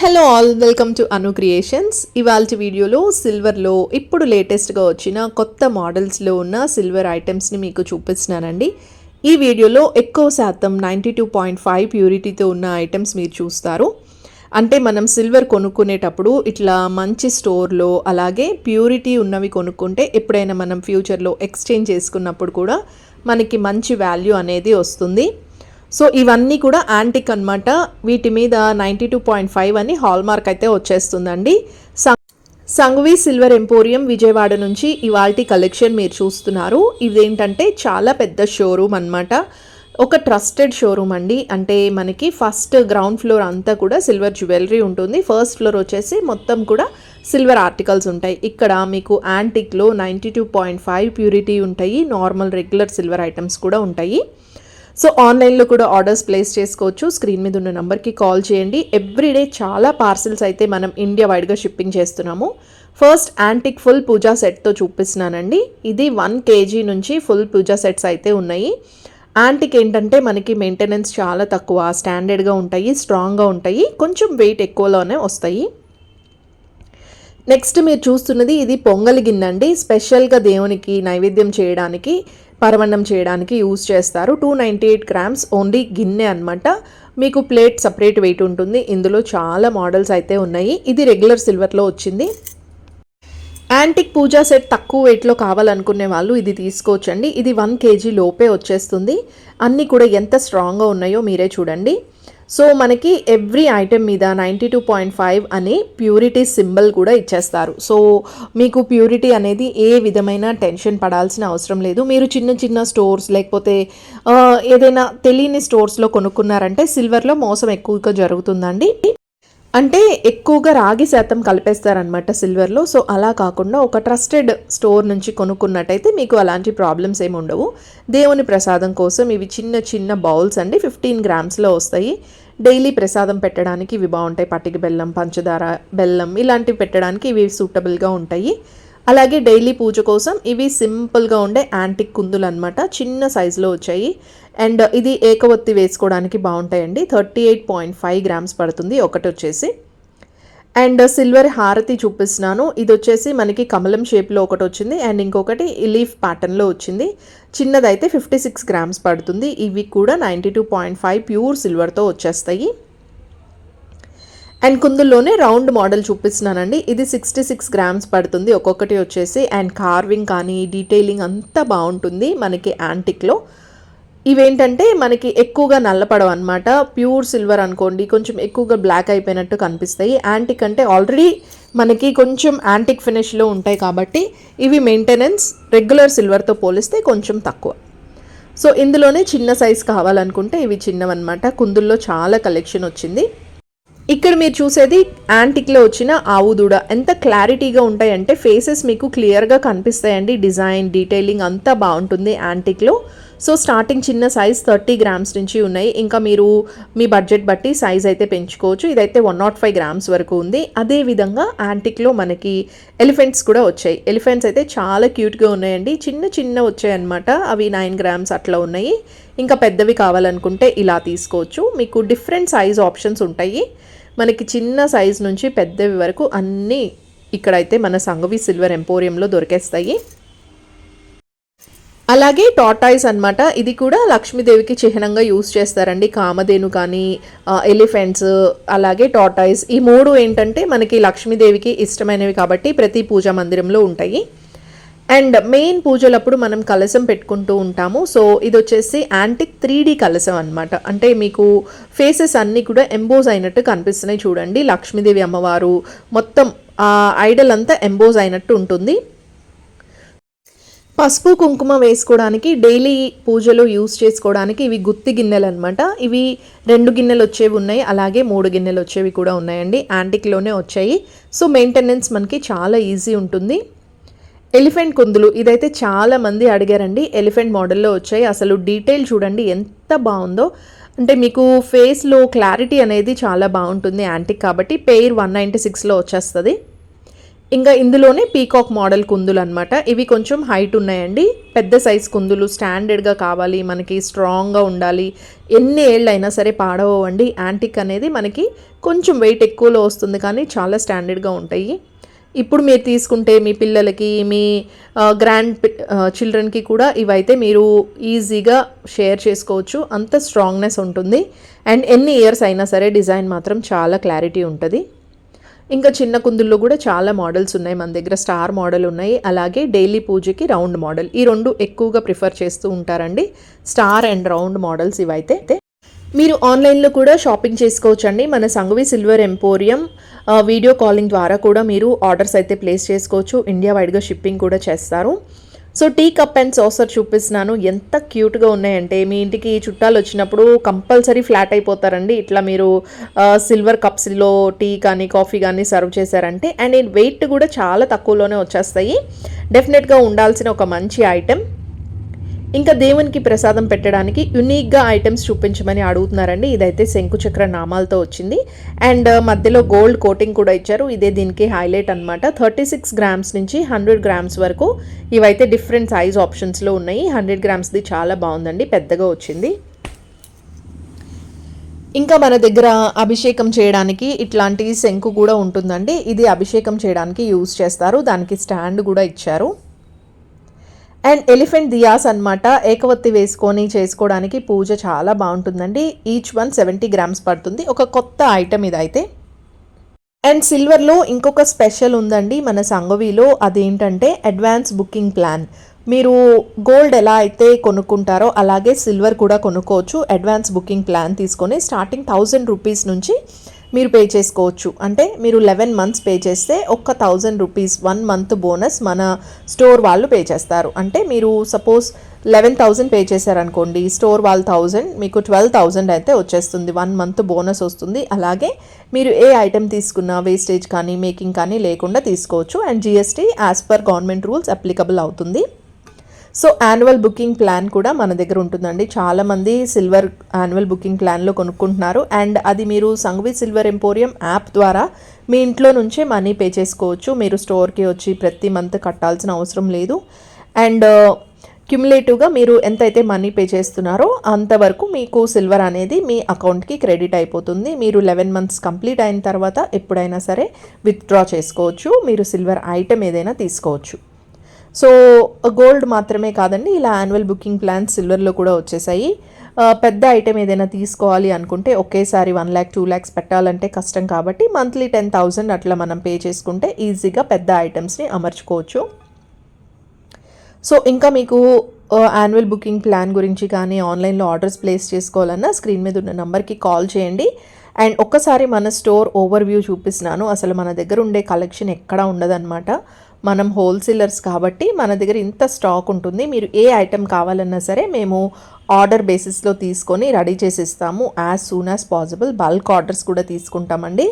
Hello all welcome to Anu creations ఇవాళ వీడియోలో సిల్వర్లో ఇప్పుడు లేటెస్ట్గా వచ్చిన కొత్త మోడల్స్లో ఉన్న సిల్వర్ ఐటమ్స్ని మీకు చూపిస్తున్నానండి. ఈ వీడియోలో ఎక్కువ శాతం నైంటీ టూ పాయింట్ ఫైవ్ ప్యూరిటీతో ఉన్న ఐటమ్స్ మీరు చూస్తారు. అంటే మనం సిల్వర్ కొనుక్కునేటప్పుడు ఇట్లా మంచి స్టోర్లో అలాగే ప్యూరిటీ ఉన్నవి కొనుక్కుంటే ఎప్పుడైనా మనం ఫ్యూచర్లో ఎక్స్చేంజ్ చేసుకున్నప్పుడు కూడా మనకి మంచి వాల్యూ అనేది వస్తుంది. సో ఇవన్నీ కూడా యాంటిక్ అనమాట వీటి మీద నైంటీ టూ పాయింట్ ఫైవ్ అని హాల్మార్క్ అయితే వచ్చేస్తుందండి. సం- సంఘవి సిల్వర్ ఎంపోరియం విజయవాడ నుంచి ఇవాల్టి కలెక్షన్ మీరు చూస్తున్నారు. ఇదేంటంటే చాలా పెద్ద షోరూమ్ అన్నమాట. ఒక ట్రస్టెడ్ షోరూమ్ అండి. అంటే మనకి ఫస్ట్ గ్రౌండ్ ఫ్లోర్ అంతా కూడా సిల్వర్ జ్యువెలరీ ఉంటుంది. ఫస్ట్ ఫ్లోర్ వచ్చేసి మొత్తం కూడా సిల్వర్ ఆర్టికల్స్ ఉంటాయి. ఇక్కడ మీకు యాంటిక్లో ninety two point five purity ఉంటాయి. నార్మల్ రెగ్యులర్ సిల్వర్ ఐటమ్స్ కూడా ఉంటాయి. సో ఆన్లైన్లో కూడా ఆర్డర్స్ ప్లేస్ చేసుకోవచ్చు. స్క్రీన్ మీద ఉన్న నెంబర్కి కాల్ చేయండి. ఎవ్రీడే చాలా పార్సిల్స్ అయితే మనం ఇండియా వైడ్గా షిప్పింగ్ చేస్తున్నాము. ఫస్ట్ యాంటిక్ ఫుల్ పూజా సెట్తో చూపిస్తున్నానండి. ఇది వన్ కేజీ నుంచి ఫుల్ పూజా సెట్స్ అయితే ఉన్నాయి. యాంటిక్ ఏంటంటే మనకి మెయింటెనెన్స్ చాలా తక్కువ స్టాండర్డ్గా ఉంటాయి స్ట్రాంగ్గా ఉంటాయి. కొంచెం వెయిట్ ఎక్కువలోనే వస్తాయి. నెక్స్ట్ మీరు చూస్తున్నది ఇది పొంగలి గిన్నె అండి స్పెషల్గా దేవునికి నైవేద్యం చేయడానికి పరమన్నం చేయడానికి యూజ్ చేస్తారు. Two ninety eight grams only గిన్నె అనమాట మీకు ప్లేట్ సపరేట్ వెయిట్ ఉంటుంది. ఇందులో చాలా మోడల్స్ అయితే ఉన్నాయి. ఇది రెగ్యులర్ సిల్వర్లో వచ్చింది. యాంటిక్ పూజా సెట్ తక్కువ వెయిట్లో కావాలనుకునే వాళ్ళు ఇది తీసుకోవచ్చండి. ఇది వన్ కేజీ లోపే వచ్చేస్తుంది. అన్నీ కూడా ఎంత స్ట్రాంగ్గా ఉన్నాయో మీరే చూడండి. సో మనకి ఎవ్రీ ఐటెం మీద నైంటీ టూ పాయింట్ ఫైవ్ అని ప్యూరిటీ సింబల్ కూడా ఇచ్చేస్తారు. సో మీకు ప్యూరిటీ అనేది ఏ విధమైన టెన్షన్ పడాల్సిన అవసరం లేదు. మీరు చిన్న చిన్న స్టోర్స్ లేకపోతే ఏదైనా తెలియని స్టోర్స్లో కొనుక్కున్నారంటే సిల్వర్లో మోసం ఎక్కువగా జరుగుతుందండి. అంటే ఎక్కువగా రాగి శాతం కలిపేస్తారనమాట సిల్వర్లో. సో అలా కాకుండా ఒక ట్రస్టెడ్ స్టోర్ నుంచి కొనుక్కున్నట్టయితే మీకు అలాంటి ప్రాబ్లమ్స్ ఏమి ఉండవు. దేవుని ప్రసాదం కోసం ఇవి చిన్న చిన్న బౌల్స్ అండి. ఫిఫ్టీన్ గ్రామ్స్లో వస్తాయి. డైలీ ప్రసాదం పెట్టడానికి ఇవి బాగుంటాయి. పట్టిక బెల్లం పంచదార బెల్లం ఇలాంటివి పెట్టడానికి ఇవి సూటబుల్గా ఉంటాయి. అలాగే డైలీ పూజ కోసం ఇవి సింపుల్గా ఉండే యాంటిక్ కుందులు అనమాట చిన్న సైజులో వచ్చాయి. అండ్ ఇది ఏకవత్తి వేసుకోవడానికి బాగుంటాయండి. Thirty eight point five grams పడుతుంది. ఒకటి వచ్చేసి. అండ్ సిల్వర్ హారతి చూపిస్తున్నాను. ఇది వచ్చేసి మనకి కమలం షేప్లో ఒకటి వచ్చింది. అండ్ ఇంకొకటి లీఫ్ ప్యాటర్న్లో వచ్చింది. చిన్నదైతే ఫిఫ్టీ సిక్స్ గ్రామ్స్ పడుతుంది. ఇవి కూడా ninety two point five pure సిల్వర్తో వచ్చేస్తాయి. అండ్ కుందుల్లోనే రౌండ్ మోడల్ చూపిస్తున్నానండి. ఇది సిక్స్టీ సిక్స్ గ్రామ్స్ పడుతుంది. ఒక్కొక్కటి వచ్చేసి అండ్ కార్వింగ్ కానీ డీటెయిలింగ్ అంతా బాగుంటుంది మనకి యాంటిక్లో. ఇవేంటంటే మనకి ఎక్కువగా నల్లపడవు అనమాట ప్యూర్ సిల్వర్ అనుకోండి కొంచెం ఎక్కువగా బ్లాక్ అయిపోయినట్టు కనిపిస్తాయి. యాంటిక్ అంటే ఆల్రెడీ మనకి కొంచెం యాంటిక్ ఫినిష్లో ఉంటాయి కాబట్టి ఇవి మెయింటెనెన్స్ రెగ్యులర్ సిల్వర్తో పోలిస్తే కొంచెం తక్కువ. సో ఇందులోనే చిన్న సైజ్ కావాలనుకుంటే ఇవి చిన్నవన్నమాట. కుందుల్లో చాలా కలెక్షన్ వచ్చింది. ఇక్కడ మీరు చూసేది యాంటిక్లో వచ్చిన ఆవు దూడ. ఎంత క్లారిటీగా ఉంటాయంటే ఫేసెస్ మీకు క్లియర్గా కనిపిస్తాయండి. డిజైన్ డీటెయిలింగ్ అంతా బాగుంటుంది యాంటిక్లో సో స్టార్టింగ్ చిన్న సైజ్ థర్టీ గ్రామ్స్ నుంచి ఉన్నాయి. ఇంకా మీరు మీ బడ్జెట్ బట్టి సైజ్ అయితే పెంచుకోవచ్చు. ఇదైతే వన్ నాట్ ఫైవ్ గ్రామ్స్ వరకు ఉంది. అదేవిధంగా యాంటిక్లో మనకి ఎలిఫెంట్స్ కూడా వచ్చాయి. ఎలిఫెంట్స్ అయితే చాలా క్యూట్గా ఉన్నాయండి. చిన్న చిన్న వచ్చాయన్నమాట అవి నైన్ గ్రామ్స్ అట్లా ఉన్నాయి. ఇంకా పెద్దవి కావాలనుకుంటే ఇలా తీసుకోవచ్చు. మీకు డిఫరెంట్ సైజ్ ఆప్షన్స్ ఉంటాయి. మనకి చిన్న సైజ్ నుంచి పెద్దవి వరకు అన్నీ ఇక్కడైతే మన సంగవి సిల్వర్ ఎంపోరియంలో దొరికేస్తాయి. అలాగే టాటాయిస్ అన్నమాట. ఇది కూడా లక్ష్మీదేవికి చిహ్నంగా యూస్ చేస్తారండి. కామధేను కానీ ఎలిఫెంట్స్ అలాగే టాటాయిస్ ఈ మూడు ఏంటంటే మనకి లక్ష్మీదేవికి ఇష్టమైనవి కాబట్టి ప్రతి పూజా మందిరంలో ఉంటాయి. అండ్ మెయిన్ పూజలప్పుడు మనం కలశం పెట్టుకుంటూ ఉంటాము. సో ఇది వచ్చేసి యాంటిక్ త్రీ డి కలశం అనమాట అంటే మీకు ఫేసెస్ అన్నీ కూడా ఎంబోజ్ అయినట్టు కనిపిస్తున్నాయి చూడండి. లక్ష్మీదేవి అమ్మవారు మొత్తం ఆ ఐడల్ అంతా ఎంబోజ్ అయినట్టు ఉంటుంది. పసుపు కుంకుమ వేసుకోవడానికి డైలీ పూజలో యూస్ చేసుకోవడానికి ఇవి గుత్తి గిన్నెలు అనమాట ఇవి రెండు గిన్నెలు వచ్చేవి ఉన్నాయి. అలాగే మూడు గిన్నెలు వచ్చేవి కూడా ఉన్నాయండి. యాంటిక్లోనే వచ్చాయి. సో మెయింటెనెన్స్ మనకి చాలా ఈజీ ఉంటుంది. ఎలిఫెంట్ కుందులు ఇదైతే చాలా మంది అడిగారండి. ఎలిఫెంట్ మోడల్లో వచ్చాయి. అసలు డీటెయిల్ చూడండి ఎంత బాగుందో. అంటే మీకు ఫేస్లో క్లారిటీ అనేది చాలా బాగుంటుంది యాంటిక్ కాబట్టి పెయిర్ వన్ నైంటీ సిక్స్లో వచ్చేస్తుంది. ఇంకా ఇందులోనే పీకాక్ మోడల్ కుందులు అనమాట ఇవి కొంచెం హైట్ ఉన్నాయండి. పెద్ద సైజ్ కుందులు స్టాండర్డ్గా కావాలి మనకి స్ట్రాంగ్గా ఉండాలి. ఎన్ని ఏళ్ళు అయినా సరే పాడవండి యాంటిక్ అనేది మనకి కొంచెం వెయిట్ ఎక్కువలో వస్తుంది కానీ చాలా స్టాండర్డ్గా ఉంటాయి. ఇప్పుడు మీరు తీసుకుంటే మీ పిల్లలకి మీ గ్రాండ్ చిల్డ్రన్కి కూడా ఇవైతే మీరు ఈజీగా షేర్ చేసుకోవచ్చు. అంత స్ట్రాంగ్నెస్ ఉంటుంది. అండ్ ఎన్ని ఇయర్స్ అయినా సరే డిజైన్ మాత్రం చాలా క్లారిటీ ఉంటుంది. ఇంకా చిన్న కుందుల్లో కూడా చాలా మోడల్స్ ఉన్నాయి. మన దగ్గర స్టార్ మోడల్ ఉన్నాయి. అలాగే డైలీ పూజకి రౌండ్ మోడల్. ఈ రెండు ఎక్కువగా ప్రిఫర్ చేస్తూ ఉంటారండి. స్టార్ అండ్ రౌండ్ మోడల్స్ ఇవైతే. మీరు ఆన్లైన్లో కూడా షాపింగ్ చేసుకోవచ్చండి. మన Sanghavi silver emporium video calling ద్వారా కూడా మీరు ఆర్డర్స్ అయితే ప్లేస్ చేసుకోవచ్చు. ఇండియా వైడ్గా షిప్పింగ్ కూడా చేస్తారు. So tea cup and saucer చూపిస్తున్నాను. ఎంత క్యూట్గా ఉన్నాయంటే మీ ఇంటికి చుట్టాలు వచ్చినప్పుడు కంపల్సరీ ఫ్లాట్ అయిపోతారండి. ఇట్లా మీరు సిల్వర్ కప్స్లో టీ కానీ కాఫీ కానీ సర్వ్ చేశారంటే అండ్ వెయిట్ కూడా చాలా తక్కువలోనే వచ్చేస్తాయి. డెఫినెట్గా ఉండాల్సిన ఒక మంచి ఐటెం ఇంకా దేవునికి ప్రసాదం పెట్టడానికి యునీక్గా ఐటమ్స్ చూపించమని అడుగుతున్నారండి. ఇదైతే శంకుచక్ర నామాలతో వచ్చింది. అండ్ uh, మధ్యలో గోల్డ్ కోటింగ్ కూడా ఇచ్చారు. ఇదే దీనికి హైలైట్ అనమాట థర్టీ సిక్స్ గ్రామ్స్ నుంచి హండ్రెడ్ గ్రామ్స్ వరకు ఇవైతే డిఫరెంట్ సైజ్ ఆప్షన్స్లో ఉన్నాయి. హండ్రెడ్ గ్రామ్స్ది చాలా బాగుందండి. పెద్దగా వచ్చింది. ఇంకా మన దగ్గర అభిషేకం చేయడానికి ఇట్లాంటి శంకు కూడా ఉంటుందండి. ఇది అభిషేకం చేయడానికి యూజ్ చేస్తారు. దానికి స్టాండ్ కూడా ఇచ్చారు. అండ్ ఎలిఫెంట్ దియాస్ అన్నమాట ఏకవత్తి వేసుకొని చేసుకోవడానికి పూజ చాలా బాగుంటుందండి. ఈచ్ వన్ సెవెంటీ గ్రామ్స్ పడుతుంది. ఒక కొత్త ఐటమ్ ఇదైతే. అండ్ సిల్వర్లో ఇంకొక స్పెషల్ ఉందండి మన సంగవిలో. అదేంటంటే అడ్వాన్స్ బుకింగ్ ప్లాన్. మీరు గోల్డ్ ఎలా అయితే కొనుక్కుంటారో అలాగే సిల్వర్ కూడా కొనుక్కోవచ్చు. అడ్వాన్స్ బుకింగ్ ప్లాన్ తీసుకొని స్టార్టింగ్ థౌజండ్ రూపీస్ నుంచి మీరు పే చేసుకోవచ్చు. అంటే మీరు లెవెన్ మంత్స్ పే చేస్తే ఒక్క thousand rupees one month bonus మన స్టోర్ వాళ్ళు పే చేస్తారు. అంటే మీరు సపోజ్ లెవెన్ థౌజండ్ పే చేశారనుకోండి స్టోర్ వాళ్ళు థౌజండ్ మీకు ట్వెల్వ్ థౌజండ్ అయితే వచ్చేస్తుంది. వన్ మంత్ బోనస్ వస్తుంది. అలాగే మీరు ఏ ఐటెం తీసుకున్నా వేస్టేజ్ కానీ మేకింగ్ కానీ లేకుండా తీసుకోవచ్చు. And GST as per government rules applicable అవుతుంది. సో యాన్యువల్ బుకింగ్ ప్లాన్ కూడా మన దగ్గర ఉంటుందండి. చాలామంది సిల్వర్ యాన్యువల్ బుకింగ్ ప్లాన్లో కొనుక్కుంటున్నారు. అండ్ అది మీరు సంఘవి సిల్వర్ ఎంపోరియం యాప్ ద్వారా మీ ఇంట్లో నుంచే మనీ పే చేసుకోవచ్చు. మీరు స్టోర్కి వచ్చి ప్రతి మంత్ కట్టాల్సిన అవసరం లేదు. అండ్ క్యుములేటివ్గా uh, మీరు ఎంతైతే మనీ పే చేస్తున్నారో అంతవరకు మీకు సిల్వర్ అనేది మీ అకౌంట్కి క్రెడిట్ అయిపోతుంది. మీరు లెవెన్ మంత్స్ కంప్లీట్ అయిన తర్వాత ఎప్పుడైనా సరే విత్డ్రా చేసుకోవచ్చు. మీరు సిల్వర్ ఐటెం ఏదైనా తీసుకోవచ్చు. సో గోల్డ్ మాత్రమే కాదండి ఇలా యాన్యువల్ బుకింగ్ ప్లాన్స్ సిల్వర్లో కూడా వచ్చేసాయి. పెద్ద ఐటెం ఏదైనా తీసుకోవాలి అనుకుంటే ఒకేసారి వన్ ల్యాక్ టూ ల్యాక్స్ పెట్టాలంటే కష్టం కాబట్టి మంత్లీ టెన్ థౌజండ్ అట్లా మనం పే చేసుకుంటే ఈజీగా పెద్ద ఐటమ్స్ని అమర్చుకోవచ్చు. సో ఇంకా మీకు యాన్యువల్ బుకింగ్ ప్లాన్ గురించి కానీ ఆన్లైన్లో ఆర్డర్స్ ప్లేస్ చేసుకోవాలన్నా స్క్రీన్ మీద ఉన్న నెంబర్కి కాల్ చేయండి. అండ్ ఒక్కసారి మన స్టోర్ ఓవర్ వ్యూ చూపిస్తున్నాను. అసలు మన దగ్గర ఉండే కలెక్షన్ ఎక్కడా ఉండదన్నమాట. మనం హోల్సేలర్స్ కాబట్టి మన దగ్గర ఇంత స్టాక్ ఉంటుంది. మీరు ఏ ఐటెం కావాలన్నా సరే మేము ఆర్డర్ బేసిస్లో తీసుకొని రెడీ చేసి ఇస్తాము as soon as possible bulk orders కూడా తీసుకుంటామండి.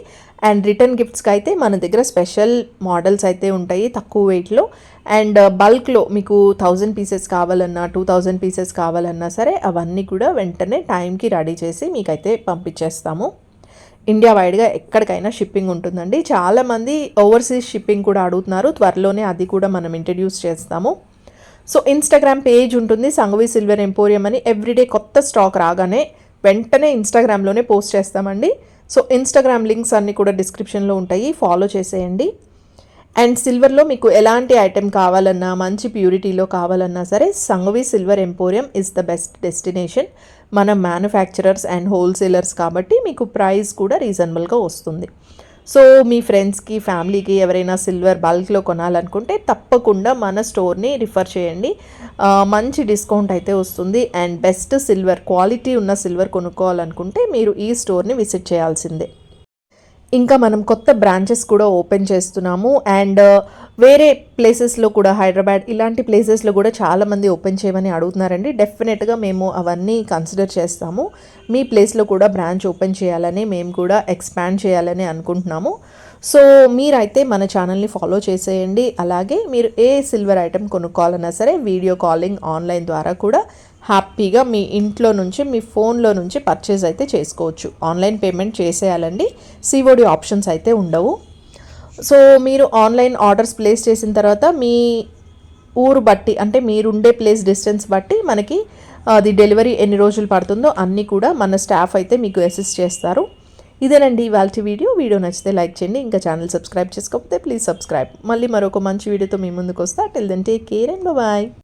అండ్ రిటర్న్ గిఫ్ట్స్కి అయితే మన దగ్గర స్పెషల్ మోడల్స్ అయితే ఉంటాయి తక్కువ వెయిట్లో అండ్ బల్క్లో మీకు థౌజండ్ పీసెస్ కావాలన్నా టూ థౌజండ్ పీసెస్ కావాలన్నా సరే అవన్నీ కూడా వెంటనే టైంకి రెడీ చేసి మీకైతే పంపించేస్తాము. ఇండియా వైడ్గా ఎక్కడికైనా షిప్పింగ్ ఉంటుందండి. చాలామంది ఓవర్సీస్ షిప్పింగ్ కూడా అడుగుతున్నారు. త్వరలోనే అది కూడా మనం ఇంట్రడ్యూస్ చేస్తాము. సో ఇన్స్టాగ్రామ్ పేజ్ ఉంటుంది. సంగవి సిల్వర్ ఎంపోరియం అని ఎవ్రీడే కొత్త స్టాక్ రాగానే వెంటనే ఇన్స్టాగ్రామ్లోనే పోస్ట్ చేస్తామండి. సో ఇన్స్టాగ్రామ్ లింక్స్ అన్నీ కూడా డిస్క్రిప్షన్లో ఉంటాయి. ఫాలో చేసేయండి. అండ్ సిల్వర్లో మీకు ఎలాంటి ఐటెం కావాలన్నా మంచి ప్యూరిటీలో కావాలన్నా సరే Sangavi silver emporium is the best destination మన మ్యానుఫ్యాక్చరర్స్ అండ్ హోల్సేలర్స్ కాబట్టి మీకు ప్రైస్ కూడా రీజనబుల్గా వస్తుంది. సో మీ ఫ్రెండ్స్కి ఫ్యామిలీకి ఎవరైనా సిల్వర్ బల్క్లో కొనాలనుకుంటే తప్పకుండా మన స్టోర్ని రిఫర్ చేయండి. మంచి డిస్కౌంట్ అయితే వస్తుంది. అండ్ బెస్ట్ సిల్వర్ క్వాలిటీ ఉన్న సిల్వర్ కొనుక్కోవాలనుకుంటే మీరు ఈ స్టోర్ని విజిట్ చేయాల్సిందే. ఇంకా మనం కొత్త బ్రాంచెస్ కూడా ఓపెన్ చేస్తున్నాము. అండ్ uh, వేరే ప్లేసెస్లో కూడా హైదరాబాద్ ఇలాంటి ప్లేసెస్లో కూడా చాలామంది ఓపెన్ చేయమని అడుగుతున్నారండి. డెఫినెట్గా మేము అవన్నీ కన్సిడర్ చేస్తాము. మీ ప్లేస్లో కూడా బ్రాంచ్ ఓపెన్ చేయాలని మేము కూడా ఎక్స్పాండ్ చేయాలని అనుకుంటున్నాము. సో మీరైతే మన ఛానల్ని ఫాలో చేసేయండి. అలాగే మీరు ఏ సిల్వర్ ఐటెం కొనుక్కోవాలన్నా సరే వీడియో కాలింగ్ ఆన్లైన్ ద్వారా కూడా హ్యాపీగా మీ ఇంట్లో నుంచి మీ ఫోన్లో నుంచి పర్చేజ్ అయితే చేసుకోవచ్చు. ఆన్లైన్ పేమెంట్ చేసేయాలండి. సిఓడి ఆప్షన్స్ అయితే ఉండవు. సో మీరు ఆన్లైన్ ఆర్డర్స్ ప్లేస్ చేసిన తర్వాత మీ ఊరు బట్టి అంటే మీరుండే ప్లేస్ డిస్టెన్స్ బట్టి మనకి అది డెలివరీ ఎన్ని రోజులు పడుతుందో అన్నీ కూడా మన స్టాఫ్ అయితే మీకు అసిస్ట్ చేస్తారు. ఇదేనండి ఇవాళ వీడియో. వీడియో నచ్చితే లైక్ చేయండి. ఇంకా ఛానల్ సబ్స్క్రైబ్ చేసుకోకపోతే ప్లీజ్ సబ్స్క్రైబ్ మళ్ళీ మరొక మంచి వీడియోతో మీ ముందుకు వస్తా. Till then take care and bye